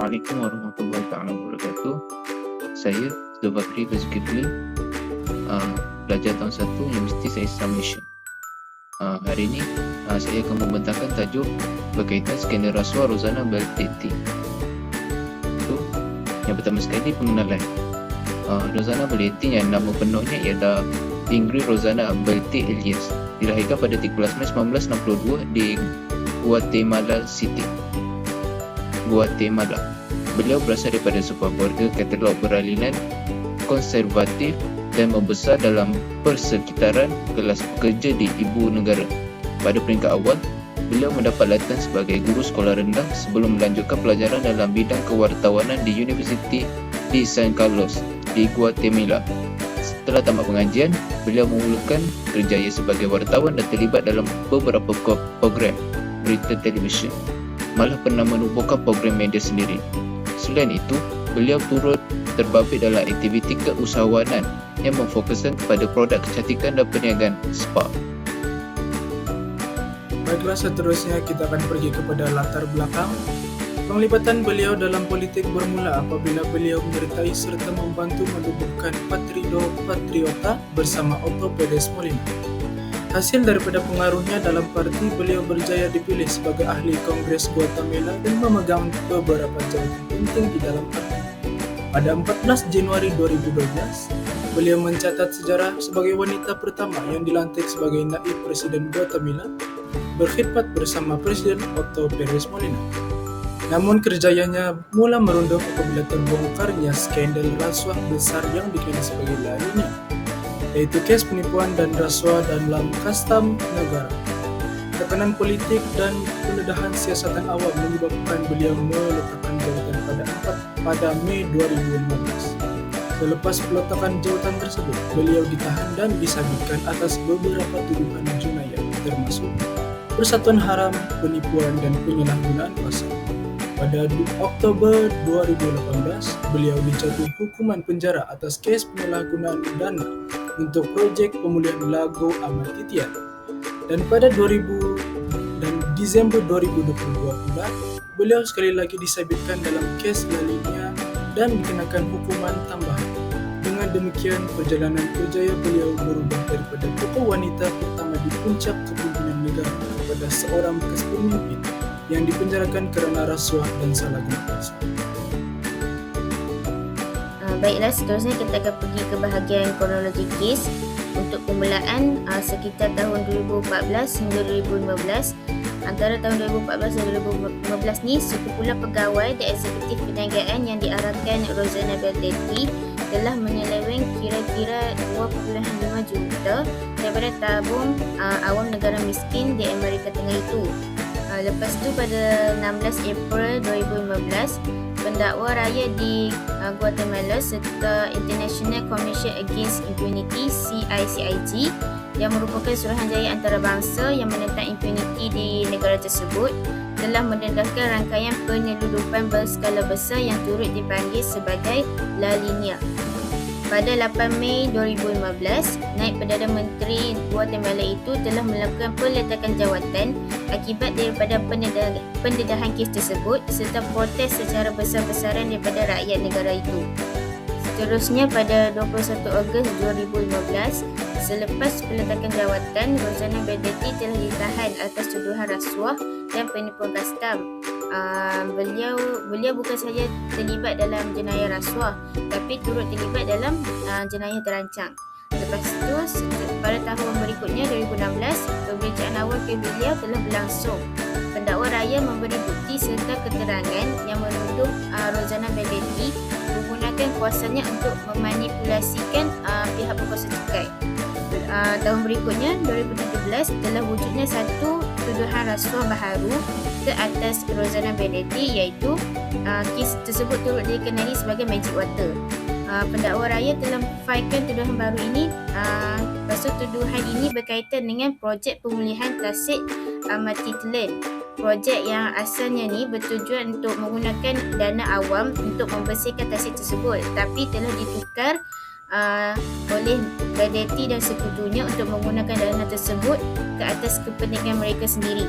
Assalamualaikum warahmatullahi wabarakatuh. Saya Zulfakri Zulkifli, uh, pelajar tahun 1 Universiti Sains Malaysia. Uh, hari ini uh, saya akan membentangkan tajuk berkaitan skandal rasuah Rozana Beltetti. So, yang pertama sekali pengenalan. Uh, Rozana Beltetti yang nama penuhnya ialah Ingrid Rozana Belti Elias. Dilahirkan pada 13 Mei 1962 di Guatemala City. Guatemala. Beliau berasal daripada sebuah keluarga katalog beraliran konservatif dan membesar dalam persekitaran kelas pekerja di ibu negara. Pada peringkat awal, beliau mendapat latihan sebagai guru sekolah rendah sebelum melanjutkan pelajaran dalam bidang kewartawanan di Universiti di San Carlos di Guatemala. Setelah tamat pengajian, beliau memulakan kerjaya sebagai wartawan dan terlibat dalam beberapa program berita televisyen malah pernah menubuhkan program media sendiri. Selain itu, beliau turut terbabit dalam aktiviti keusahawanan yang memfokuskan kepada produk kecantikan dan perniagaan spa. Baiklah seterusnya kita akan pergi kepada latar belakang. Penglibatan beliau dalam politik bermula apabila beliau menyertai serta membantu menubuhkan Patrido Patriota bersama Otto Perez Molina. Hasil daripada pengaruhnya dalam parti, beliau berjaya dipilih sebagai ahli Kongres Guatemala dan memegang beberapa jabatan penting di dalam parti. Pada 14 Januari 2012, beliau mencatat sejarah sebagai wanita pertama yang dilantik sebagai naib Presiden Guatemala berkhidmat bersama Presiden Otto Perez Molina. Namun kerjayanya mula merunduk apabila terbongkarnya skandal rasuah besar yang dikenal sebagai La Nina yaitu kes penipuan dan rasuah dalam kastam negara. Tekanan politik dan pendedahan siasatan awam menyebabkan beliau meletakkan jawatan pada 4 pada Mei 2015. Selepas peletakan jawatan tersebut, beliau ditahan dan disabitkan atas beberapa tuduhan jenayah termasuk persatuan haram, penipuan dan penyalahgunaan kuasa. Pada Oktober 2018, beliau dijatuhi hukuman penjara atas kes penyalahgunaan dana untuk projek pemulihan lagu Amat Titian. Dan pada 2000 dan Disember 2022 pula, beliau sekali lagi disabitkan dalam kes La dan dikenakan hukuman tambahan. Dengan demikian, perjalanan kerjaya beliau berubah daripada tokoh wanita pertama di puncak kepimpinan negara kepada seorang bekas pemimpin yang dipenjarakan kerana rasuah dan salah guna kuasa. Baiklah, seterusnya kita akan pergi ke bahagian kronologi kes untuk permulaan uh, sekitar tahun 2014 hingga 2015. Antara tahun 2014 dan 2015 ni, sekumpulan pegawai dan eksekutif perniagaan yang diarahkan Rosanna Beltetti telah menyeleweng kira-kira 2.5 juta daripada tabung uh, awam negara miskin di Amerika Tengah itu. Uh, lepas tu pada 16 April 2015, pendakwa raya di uh, Guatemala serta International Commission Against Impunity CICIG yang merupakan suruhanjaya antarabangsa yang menentang impunity di negara tersebut telah mendedahkan rangkaian penyeludupan berskala besar yang turut dipanggil sebagai La Linea. Pada 8 Mei 2015, Naib Perdana Menteri Guatemala itu telah melakukan peletakan jawatan akibat daripada pendedahan kes tersebut serta protes secara besar-besaran daripada rakyat negara itu. Seterusnya pada 21 Ogos 2015, selepas peletakan jawatan, Rosana Beldetti telah ditahan atas tuduhan rasuah dan penipuan kastam uh, beliau beliau bukan saja terlibat dalam jenayah rasuah tapi turut terlibat dalam uh, jenayah terancang. Lepas itu pada tahun berikutnya 2016 pemeriksaan awal ke beliau telah berlangsung. Pendakwa raya memberi bukti serta keterangan yang menuduh uh, Rozana Bedetti menggunakan kuasanya untuk memanipulasikan uh, pihak berkuasa cukai. Uh, tahun berikutnya 2017 telah wujudnya satu tuduhan rasuah baharu ke atas Rosanna Benetti iaitu uh, kes tersebut turut dikenali sebagai Magic Water. Uh, pendakwa raya telah failkan tuduhan baru ini. Uh, pasal tuduhan ini berkaitan dengan projek pemulihan tasik Amatitlan. Projek yang asalnya ni bertujuan untuk menggunakan dana awam untuk membersihkan tasik tersebut tapi telah ditukar uh, oleh Benetti dan sekutunya untuk menggunakan dana tersebut ke atas kepentingan mereka sendiri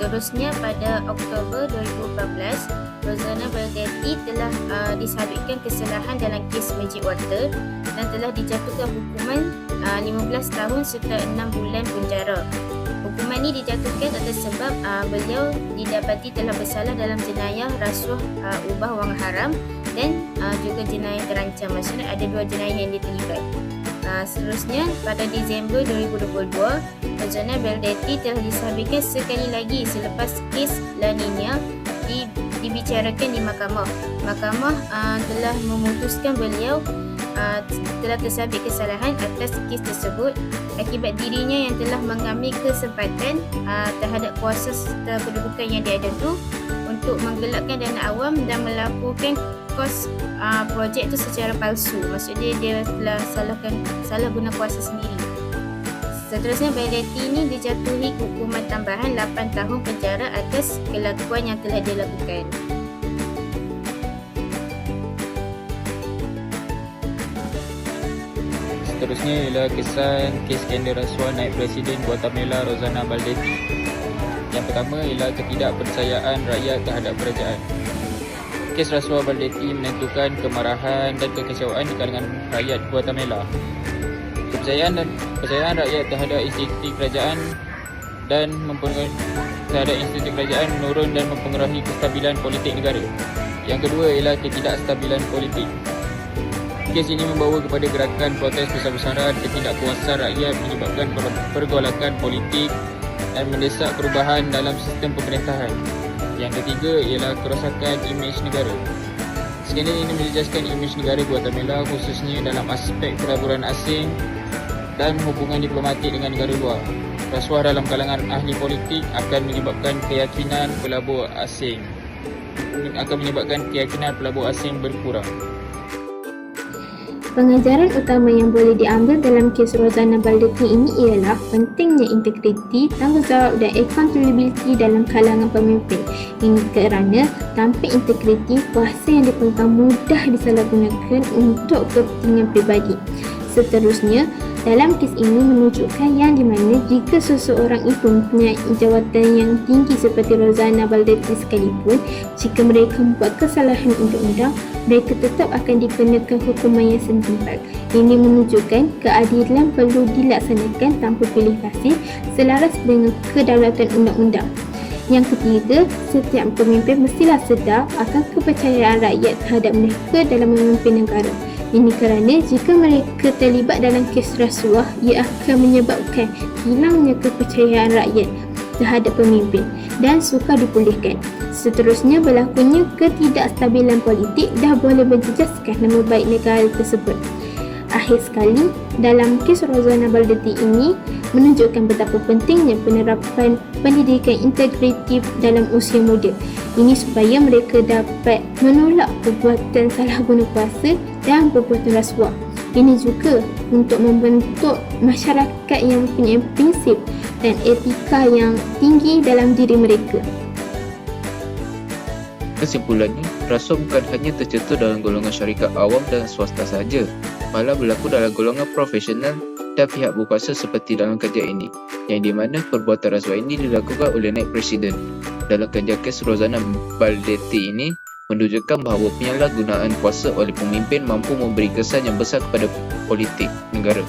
Seterusnya pada Oktober 2014, Rosana Baldetti telah uh, disabitkan kesalahan dalam kes Magic Water dan telah dijatuhkan hukuman uh, 15 tahun serta 6 bulan penjara. Hukuman ini dijatuhkan atas sebab uh, beliau didapati telah bersalah dalam jenayah rasuah uh, ubah wang haram dan uh, juga jenayah terancam. Maksudnya ada dua jenayah yang diterlibat. Uh, seterusnya pada Disember 2022, Rosana Baldetti telah disabitkan sekali lagi selepas kes La Nina di, dibicarakan di mahkamah. Mahkamah uh, telah memutuskan beliau uh, telah tersabit kesalahan atas kes tersebut akibat dirinya yang telah mengambil kesempatan uh, terhadap kuasa serta kedudukan yang dia ada tu untuk menggelapkan dana awam dan melakukan kos uh, projek tu secara palsu. Maksudnya dia telah salahkan salah guna kuasa sendiri. Seterusnya Baldetti ini dijatuhi hukuman tambahan 8 tahun penjara atas kelakuan yang telah dia lakukan. Seterusnya ialah kesan kes skandal rasuah naib Presiden Guatemala Rosana Baldetti. Yang pertama ialah ketidakpercayaan rakyat terhadap kerajaan. Kes rasuah Baldetti menentukan kemarahan dan kekecewaan di kalangan rakyat Guatemala. Kepercayaan dan kepercayaan rakyat terhadap institusi kerajaan dan mempengaruhi terhadap institusi kerajaan menurun dan mempengaruhi kestabilan politik negara. Yang kedua ialah ketidakstabilan politik. Kes ini membawa kepada gerakan protes besar-besaran ketidakpuasan rakyat menyebabkan per- pergolakan politik dan mendesak perubahan dalam sistem pemerintahan. Yang ketiga ialah kerosakan imej negara. Skandal ini menjejaskan imej negara Guatemala khususnya dalam aspek pelaburan asing dan hubungan diplomatik dengan negara luar. Rasuah dalam kalangan ahli politik akan menyebabkan keyakinan pelabur asing akan menyebabkan keyakinan pelabur asing berkurang. Pengajaran utama yang boleh diambil dalam kes Rosana Baldetti ini ialah pentingnya integriti, tanggungjawab dan accountability dalam kalangan pemimpin. Ini kerana tanpa integriti, kuasa yang dipegang mudah disalahgunakan untuk kepentingan pribadi. Seterusnya, dalam kes ini menunjukkan yang di mana jika seseorang itu mempunyai jawatan yang tinggi seperti Rosana Baldetti sekalipun, jika mereka membuat kesalahan undang-undang, mereka tetap akan dikenakan hukuman yang setimpal. Ini menunjukkan keadilan perlu dilaksanakan tanpa pilih kasih selaras dengan kedaulatan undang-undang. Yang ketiga, setiap pemimpin mestilah sedar akan kepercayaan rakyat terhadap mereka dalam memimpin negara. Ini kerana jika mereka terlibat dalam kes rasuah, ia akan menyebabkan hilangnya kepercayaan rakyat terhadap pemimpin dan sukar dipulihkan. Seterusnya berlakunya ketidakstabilan politik dah boleh menjejaskan nama baik negara tersebut. Akhir sekali, dalam kes Rosana Baldetti ini menunjukkan betapa pentingnya penerapan pendidikan integratif dalam usia muda. Ini supaya mereka dapat menolak perbuatan salah guna kuasa dan perbuatan rasuah. Ini juga untuk membentuk masyarakat yang mempunyai prinsip dan etika yang tinggi dalam diri mereka. Kesimpulannya, rasuah bukan hanya tercetus dalam golongan syarikat awam dan swasta sahaja, malah berlaku dalam golongan profesional dan pihak berkuasa seperti dalam kajian ini, yang di mana perbuatan rasuah ini dilakukan oleh naik presiden. Dalam kajian kes Rosana Baldetti ini, menunjukkan bahawa penyalahgunaan kuasa oleh pemimpin mampu memberi kesan yang besar kepada politik negara,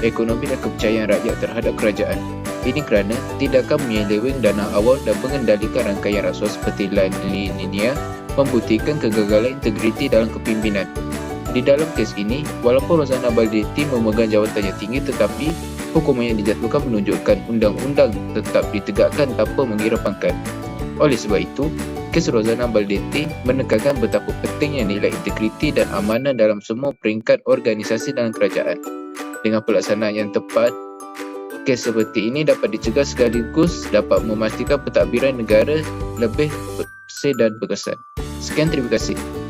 ekonomi dan kepercayaan rakyat terhadap kerajaan. Ini kerana tindakan menyeleweng dana awal dan mengendalikan rangkaian rasuah seperti La Nina membuktikan kegagalan integriti dalam kepimpinan. Di dalam kes ini, walaupun Rosana Baldetti memegang jawatan yang tinggi tetapi hukuman yang dijatuhkan menunjukkan undang-undang tetap ditegakkan tanpa mengira pangkat. Oleh sebab itu, kes Rosana Baldetti menekankan betapa pentingnya nilai integriti dan amanah dalam semua peringkat organisasi dan kerajaan. Dengan pelaksanaan yang tepat, kes seperti ini dapat dicegah sekaligus dapat memastikan pentadbiran negara lebih bersih dan berkesan. Sekian terima kasih.